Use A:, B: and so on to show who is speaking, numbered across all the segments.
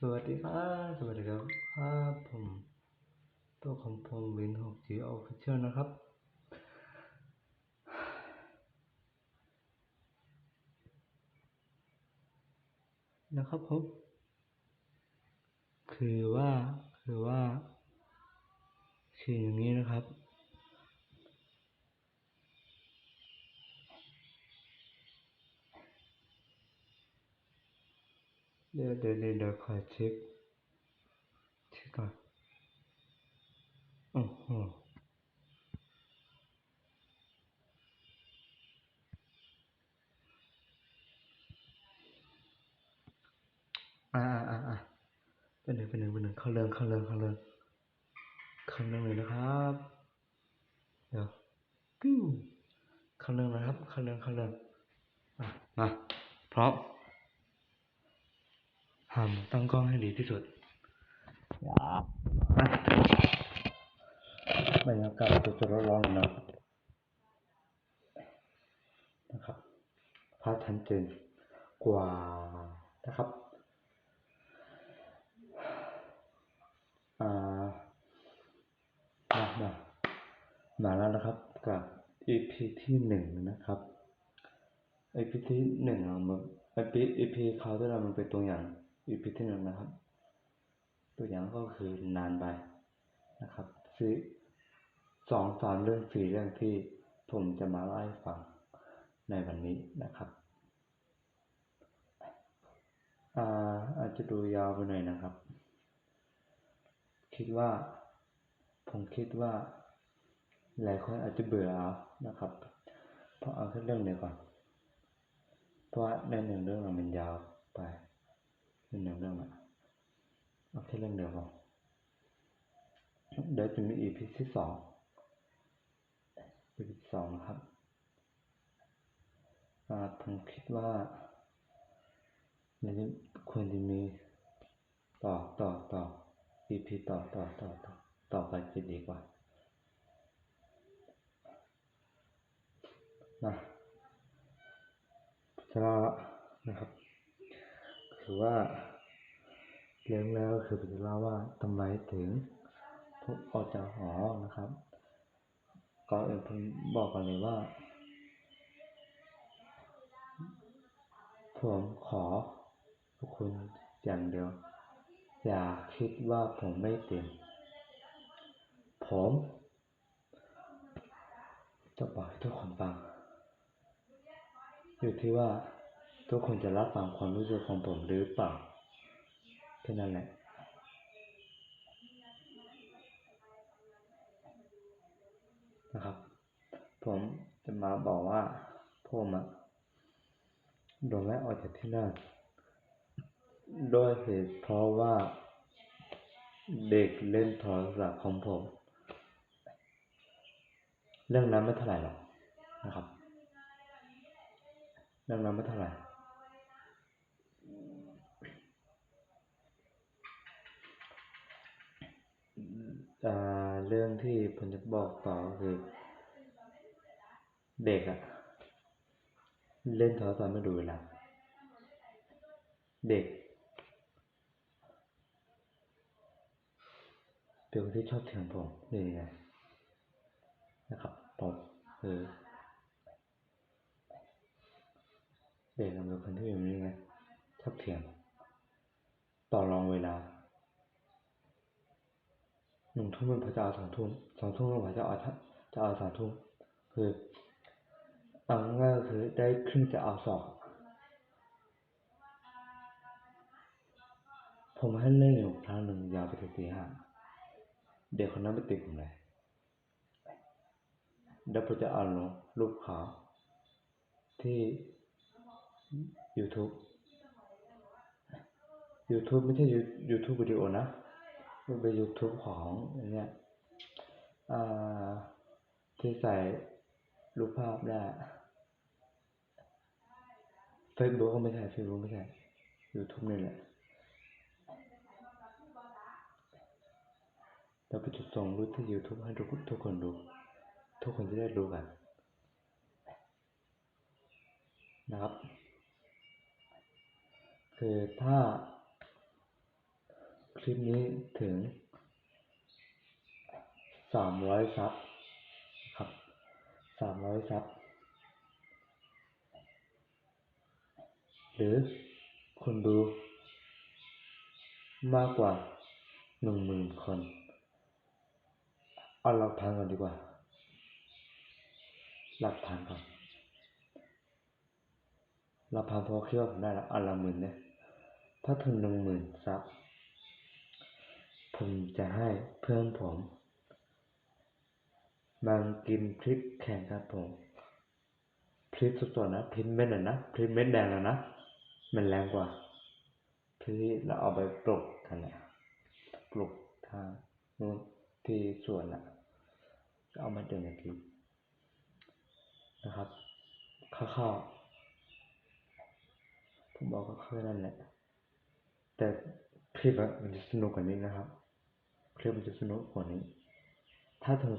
A: สวัสดีครับ สวัสดีครับครับผมตัวของผมวินหกจีออฟฟิเชียลนะครับ นะครับผม คือว่า คือว่า คืออย่างนี้นะครับ เดี๋ยวเดี๋ยวเดี๋ยวขอเช็คเช็คก่อนโอ้โหอ่าอ่าอ่าอ่าเป็นหนึ่งเป็นหนึ่งเป็นหนึ่งเข้าเรื่องเข้าเรื่องเข้าเรื่องเข้าเรื่องเลยนะครับ เดี๋ยวปิ้วเข้าเรื่องนะครับเข้าเรื่องเข้าเรื่องอะมาพร้อม ทำตั้งกล้องให้ดีที่สุดอย่าอ่บรรยากาศสดๆร้อนๆนะนะครับพระชันเจนกว่านะครับอ่ามามามาแล้วนะครับกับ EP ที่หนึ่งนะครับ EP ที่หนึ่งเรามา EP EP คราวที่เรามันเป็นตัวอย่าง EP ที่หนึ่งนะครับ ตัวอย่างก็คือนานไปนะครับคือสองสามเรื่องสี่เรื่องที่ผมจะมาเล่าให้ฟังในวันนี้นะครับอาอาจจะดูยาวไปหน่อยนะครับ คิดว่า ผมคิดว่า หลายคนอาจจะเบื่อเอานะครับ เพราะเอาแค่เรื่องเดียวก่อน เพราะว่าในหนึ่งเรื่องมันยาวไป ในหนึ่งเรื่องอะเอาแค่เรื่องเดียวพอเดี๋ยวจะมี EP ที่สอง EP ที่สองนะครับอาผมคิดว่ามันควรจะมีต่อต่อต่อ EP ต่อต่อต่อต่อต่อไปจะดีกว่านะจะเล่าละนะครับ คือว่าเรื่องแล้วคือผมจะเล่าว่าทำไมถึงผมออกจากหอนะครับก็เออผมบอกกันเลยว่า ผมขอทุกคนอย่างเดียว อย่าคิดว่าผมไม่เต็มผมจะบอกให้ทุกคนฟังอยู่ที่ว่า ทุกคนจะรับฟังความรู้สึกของผมหรือเปล่าแค่นั้นแหละนะครับ ผมจะมาบอกว่าผมอะโดนไล่ออกจากที่นั่นโดยเหตุเพราะว่าเด็กเล่นโทรศัพท์ของผม เรื่องนั้นไม่เท่าไหร่หรอกนะครับ เรื่องนั้นไม่เท่าไหร่ อ่า เรื่องที่ผมจะบอกต่อคือ เด็กอะเล่นโทรศัพท์ไม่ดูเวลาเด็กเป็นคนที่ชอบเถียงผมนี่ไงนะครับผมคือเด็กเป็นคนที่แบบนี้ไงชอบเถียงต่อรองเวลา หนึ่งทุ่มมันพระจะเอาสองทุ่มสองทุ่มมันพระจะเอาจะจะเอาสามทุ่มคือเอาง่ายๆก็คือได้ครึ่งจะเอาสองผมให้เล่นอยู่ครั้งหนึ่งยาวไปถึงตีห้าเด็กคนนั้นไปติดผมเลยเดี๋ยวผมจะเอาลงรูปขาที่ YouTube YouTube ไม่ใช่ YouTube วิดีโอนะ มันเป็น YouTube ของอันเนี้ยอ่าที่ใส่รูปภาพได้ Facebook ก็ไม่ใช่ Facebook ไม่ใช่ YouTube นี่แหละเราไปจุดส่งรูปที่ YouTube ให้ทุกทุกคนดู ทุกคนจะได้รู้กัน นะครับ คือถ้า คลิปนี้ถึงสามร้อยซับครับสามร้อยซับ หรือคนดูมากกว่าหนึ่งหมื่นคน เอาหลักฐานก่อนดีกว่า หลักฐานก่อนหลักฐานพอคิดว่าผมได้ละอันละหมื่นเนี่ยถ้าถึงหนึ่งหมื่นซับ ผมจะให้เพื่อนผมมากินพริกแข่งกันผม พริกสดๆนะพริกเม็ดน่ะนะพริกเม็ดแดงน่ะนะมันแรงกว่าพริกที่เราเอาไปปลูกกันนี่ยปลูกทางนู้นที่สวนน่ะก็เอามาดื่มกันกินนะครับข้าวผมบอกก็แค่นั้นแหละแต่คลิปอะมันจะสนุกกว่านี้นะครับ คลิปมันจะสนุกกว่านี้ ถ้าเธอ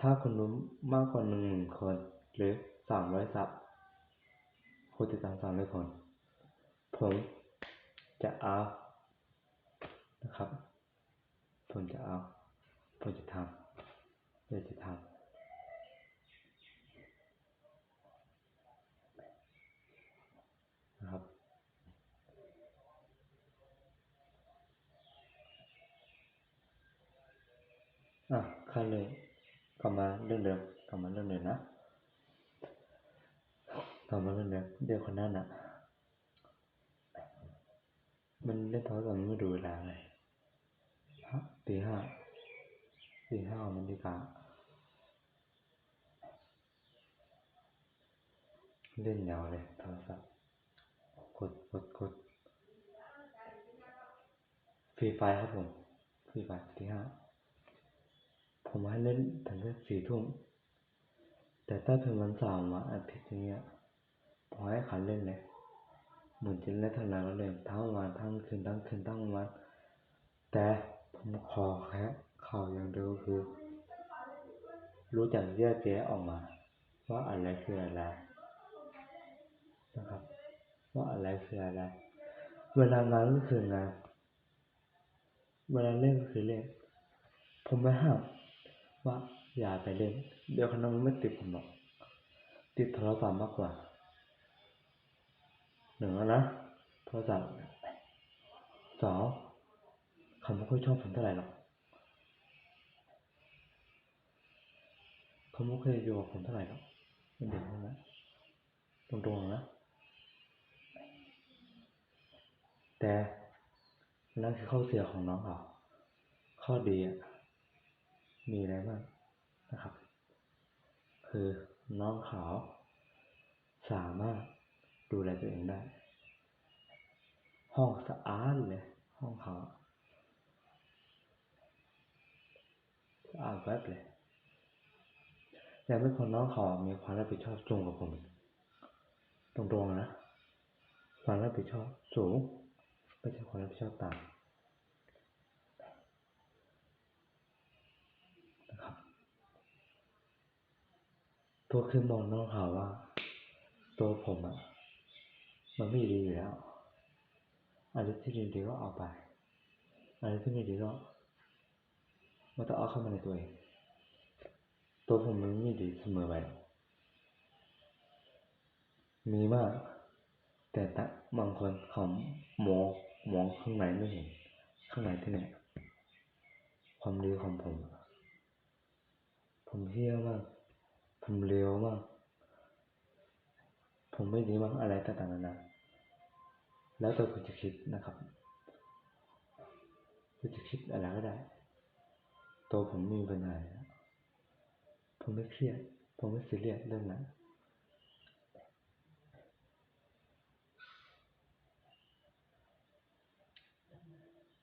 A: ถ้าคนรู้มากกว่าหนึ่งหมื่นคน หรือสามร้อยซับคนติดตามสามร้อยคน ผมจะเอานะครับ ผมจะเอา ผมจะทำผมจะทำนะครับ อะขั้นเลยกลับมาเรื่องเดิมกลับมาเรื่องเดิมนะกลับมาเรื่องเดิมเดี๋ยวคนนั้นอะ มันเล่นโทรศัพท์มันไม่ดูเวลาเลยฮะตีห้าตีห้ามันดีกว่าเล่นยาวเลยโทรศัพท์กดกดกดฟรีไฟครับผมฟรีไฟตีห้า ผมให้เล่นถึงแค่สี่ทุ่ม แต่ถ้าเป็นวันเสาร์มาอาทิตย์อย่างเงี้ยผมให้ขันเล่นเลยเหมือนจะเล่นทนานแล้วเลยทั้งวันทั้งคืนทั้งคืนทั้งวันแต่ผมขอแค่ข่าวอย่างเดียวคือ รู้จักแยกแยะออกมา ว่าอะไรคืออะไรนะครับ ว่าอะไรคืออะไร เวลางานก็คืองานเวลาเล่นก็คือเล่นผมไม่ห้าม ว่าอย่าไปเล่น เดี๋ยวคนนั้นมันไม่ติดผมหรอกติดโทรศัพท์มากกว่าหนึ่งแล้วนะโทรศัพท์สองเขาไม่ค่อยชอบผมเท่าไหร่หรอกเขาไม่เคยอยู่กับผมเท่าไหร่หรอกเป็นเด็กนั่นนะตรงๆนะแต่นั่นคือข้อเสียของน้องเขาข้อดีอะ มีอะไรบ้างนะครับ คือน้องเขาสามารถดูแลตัวเองได้ ห้องสะอาดเลย ห้องเขาสะอาดแวบเลยแต่ไม่พอน้องเขามีความรับผิดชอบสูงกว่าผม ตรงๆนะความรับผิดชอบสูงไม่ใช่ความรับผิดชอบต่ำนะครับ ตัวคือมองน้องเขาว่า ตัวผมอะมันไม่ดีอยู่แล้วอะไรที่ดีๆก็เอาไปอะไรที่ไม่ดีก็ไม่ต้องเอาเข้ามาในตัวเอง ตัวผมมันไม่ดีเสมอไปมีมาก แต่ตะบางคนเขามองมองข้างในไม่เห็น ข้างในที่ไหนความดีของผม ผมเที่ยมาก ผมเลวมากผมไม่ดีมากอะไรต่างๆนานาแล้วแต่คุณจะคิดนะครับคุณจะคิดอะไรก็ได้ตัวผมมีปัญหาผมไม่เครียด ผมไม่ซีเรียสเรื่องนั้น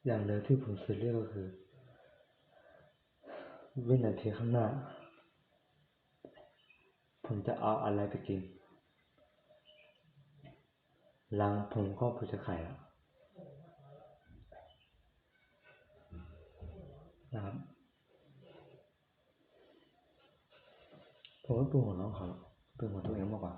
A: อย่างเดียวที่ผมซีเรียสก็คือวินาทีข้างหน้า ผมจะเอาอะไรไปกิน หลังผมก็ผู้จะไข่แล้วนะครับผมก็เป็นห่วงน้องเขาเป็นห่วงตัวเองมากกว่า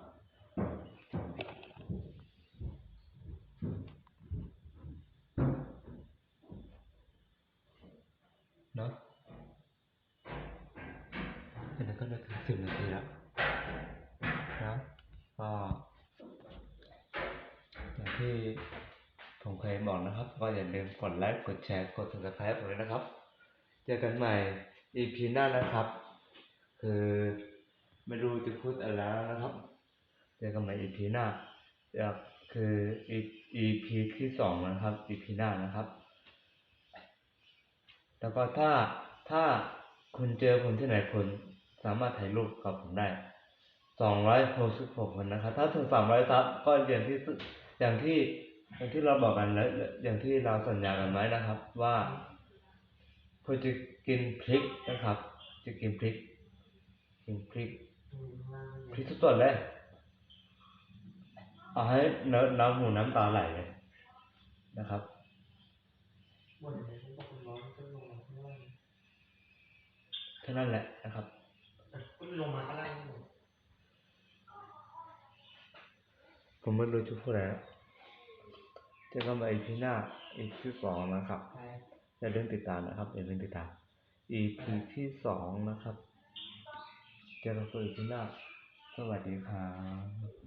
A: เนาะอันนั้นก็เลยถึงสิบนาทีแล้ว็ที่ผมเคยบอกนะครับ ก็อย่าลืมกดไลค์ กดแชร์ กด subscribe ผมเลยนะครับ เจอกันใหม่อีพีหน้านะครับ คือไม่รู้จะพูดอะไรแล้วนะครับ เจอกันใหม่อีพีหน้าคืออีพีที่สองนะครับอีพีหน้านะครับ แล้วก็ถ้าถ้าคุณเจอผมที่ไหนคุณสามารถถ่ายรูปกับผมได้ สองร้อยหกสิบหกคนนะครับ ถ้าถึงสามร้อยซับก็อย่างที่สุดอย่างที่อย่างที่เราบอกกันแล้วอย่างที่เราสัญญากันไว้นะครับ ว่าคุณจะกินพริกนะครับ จะกินพริก กินพริกพริกทุกตัวเลยเอาให้เนื้อน้ำหูน้ำตาไหลเลยนะครับ
B: บ่นเลยฉันบอกคุณร้อนฉันลงมาข้างล่าง
A: แค่นั้นแหละนะครับ
B: แต่คุณลงมาข้างล่าง
A: ผมไม่รู้จะพูดอะไรแล้วจอกันใหม่ EP หน้าอีพีสองนะครับอย่าลืมติดตามนะครับอย่าลืมติดตามอีพีที่สองนะครับเจอกันใหม่ EP หน้าสวัสดีครับ